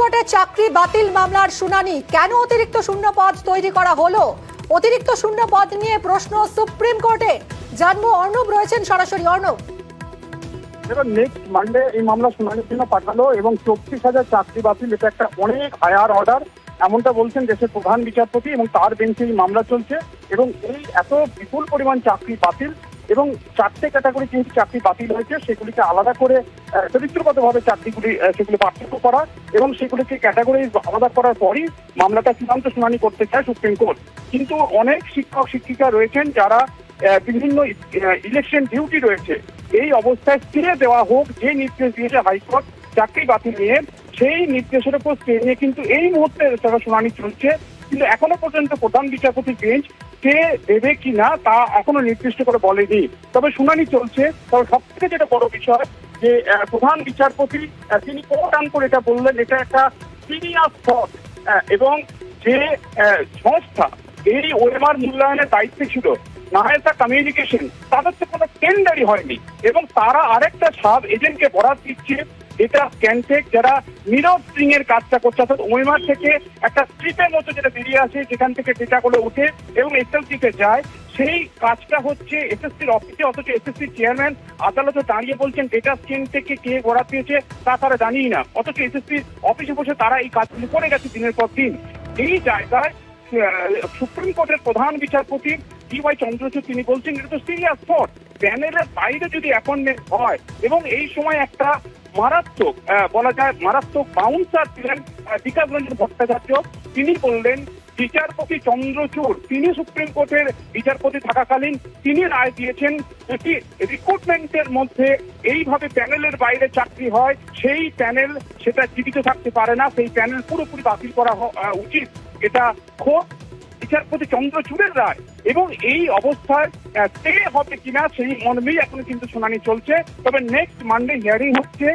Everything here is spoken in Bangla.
কোর্টে চাকরি বাতিল মামলার শুনানি। কেন অতিরিক্ত শূন্য পদ তৈরি করা হলো? অতিরিক্ত শূন্য পদ নিয়ে প্রশ্ন সুপ্রিম কোর্টে জানব অর্ণব রয়েছেন সরাসরি। অর্ণব। এবার নেক্সট মানডে এই মামলা শুনানির জন্য পাঠালো এবং চব্বিশ হাজার চাকরি বাতিল, এটা একটা অনেক হায়ার অর্ডার এমনটা বলছেন দেশের প্রধান বিচারপতি এবং তার বেঞ্চে এই মামলা চলছে। এবং এই এত বিপুল পরিমাণ চাকরি বাতিল এবং চারটে ক্যাটাগরি যেহেতু চাকরি বাতিল হয়েছে, সেগুলিকে আলাদা করে চরিত্রগতভাবে চাকরিগুলি সেগুলি পার্থক্য করা এবং সেগুলিকে ক্যাটাগরি আলাদা করার পরই মামলাটা চূড়ান্ত শুনানি করতে চায় সুপ্রিম কোর্ট। কিন্তু অনেক শিক্ষক, শিক্ষিকা রয়েছেন যারা বিভিন্ন ইলেকশন ডিউটি রয়েছে। এই অবস্থায় স্টে দেওয়া হোক যে নির্দেশ দিয়েছে হাইকোর্ট, চাকরি বাতিল নিয়ে সেই নির্দেশের উপর স্টে নিয়ে কিন্তু এই মুহূর্তে তারা শুনানি চলছে। কিন্তু এখনও পর্যন্ত প্রধান বিচারপতি বেঞ্চ কে দেবে কি না, তা এখনও নির্দিষ্ট করে বলেনি। তবে শুনানি চলছে। তবে সব থেকে যেটা বড় বিষয়, যে প্রধান বিচারপতি তিনি আন করে এটা বললেন, এটা একটা সিরিয়াস থট এবং যে সংস্থা, এই ওএমআর মূল্যায়নের দায়িত্বে ছিল নাহেতা কমিউনিকেশন তাদের তো কোনো টেন্ডারই হয়নি। এবং তারা আরেকটা সাব এজেন্টকে বরাদ দিচ্ছে এটা ক্যান্টেক যারা নীরব সিং এর কাজটা করছে, অর্থাৎ ওয়েমার থেকে একটা স্ট্রিপের মতো যেটা বেরিয়ে আসে, যেখান থেকে ডেটা গুলো উঠে এবং এসএলসি তে যায়, সেই কাজটা হচ্ছে এসএসসির অফিসে অথচ এসএসসি চেয়ারম্যান আদালতে দাঁড়িয়ে বলছেন ডেটা স্ক্যান থেকে কে বরাদ পেয়েছে তা তারা জানিই না। অথচ এসএসসি অফিসে বসে তারা এই কাজগুলো করে গেছে দিনের পর দিন। এই জায়গায় সুপ্রিম কোর্টের প্রধান বিচারপতি ডি ওয়াই চন্দ্রচূড় তিনি বলছেন, এটা তো সিরিয়াস থট প্যানেলের বাইরে যদি অ্যাপয়েন্টমেন্ট হয় এবং এই সময় একটা মারাত্মক বলা যায় মারাত্মক বাউন্সার ছিলেন বিকাশ রঞ্জন ভট্টাচার্য। তিনি বললেন, বিচারপতি চন্দ্রচূড়, তিনি সুপ্রিম কোর্টের বিচারপতি থাকাকালীন তিনি রায় দিয়েছেন এটি রিক্রুটমেন্টের মধ্যে এইভাবে প্যানেলের বাইরে চাকরি হয়, সেই প্যানেল সেটা জীবিত থাকতে পারে না, সেই প্যানেল পুরোপুরি বাতিল করা উচিত। এটা খোদ বিচারপতি চন্দ্রচূড়ের রায় এবং এই অবস্থায় স্টে হবে কিনা সেই মর্মেই এখন কিন্তু শুনানি চলছে। তবে নেক্সট মানডে হিয়ারিং হচ্ছে।